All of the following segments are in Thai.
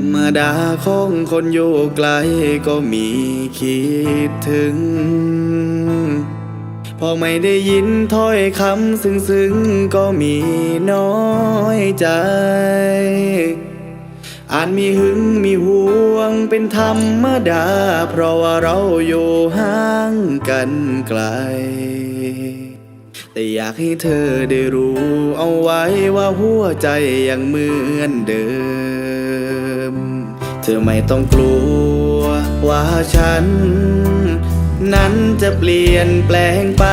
รมดาของคนอยู่ไกลก็มีคิดถึง พอไม่ได้ยินถ้อยคำซึ้งซึ้งๆ ก็มีน้อยใจอาจมีหึงมีห่วงเป็นธรรมดา เพราะว่าเราอยู่ห่างกันไกล แต่อยากให้เธอได้รู้เอาไว้ว่าหัวใจยังเหมือนเดิม เธอไม่ต้องกลัวว่าฉัน นั้นจะเปลี่ยนแปลงไป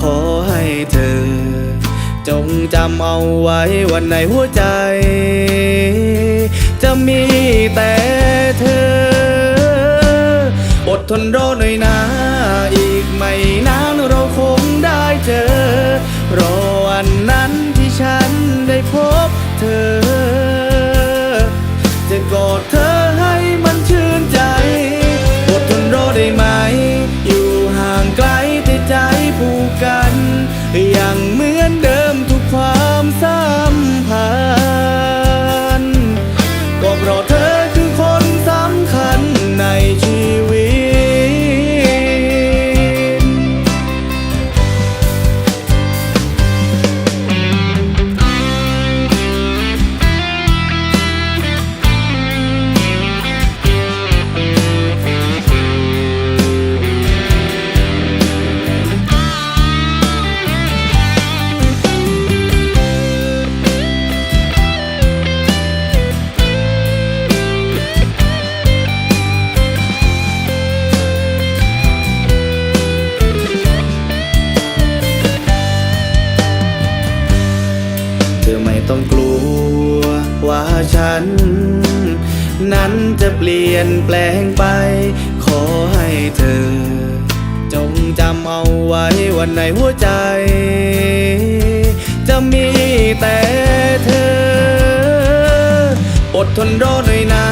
ขอให้เธอ จงจำเอาไว้วันในหัวใจ จะมีแต่เธอ อดทนรอหน่อยนะ กอดเธอ ต้องกลัวว่าฉัน นั้นจะเปลี่ยนแปลงไป ขอให้เธอ จงจำเอาไว้วันในหัวใจ จะมีแต่เธอ อดทนรอหน่อยนะ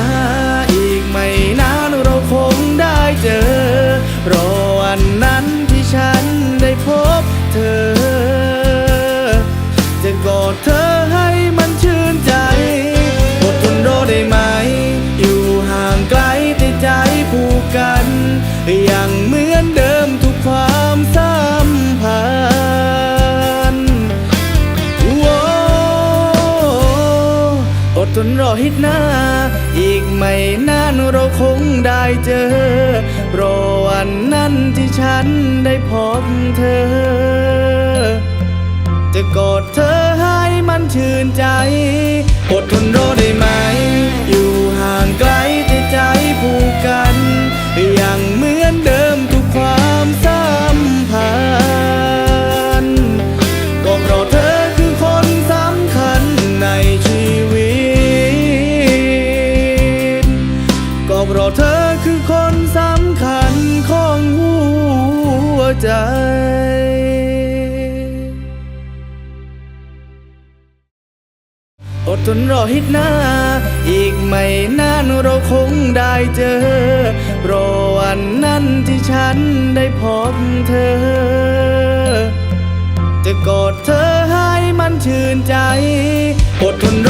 อีกไม่นานเราคงได้เจอ รอวันนั้นที่ฉันได้พบเธอ ทนรอฮิตหน้าอีกไม่นานเราคงได้เจอ รอวันนั้นที่ฉันได้พบเธอ จะกอดเธอให้มันชื่นใจอดทนรอ ใจอดทนรอฮิตหน้าอีกไม่นานเราคงได้เจอรอวันนั้นที่ฉันได้พบเธอ จะกอดเธอให้มันชื่นใจ อดทนรอ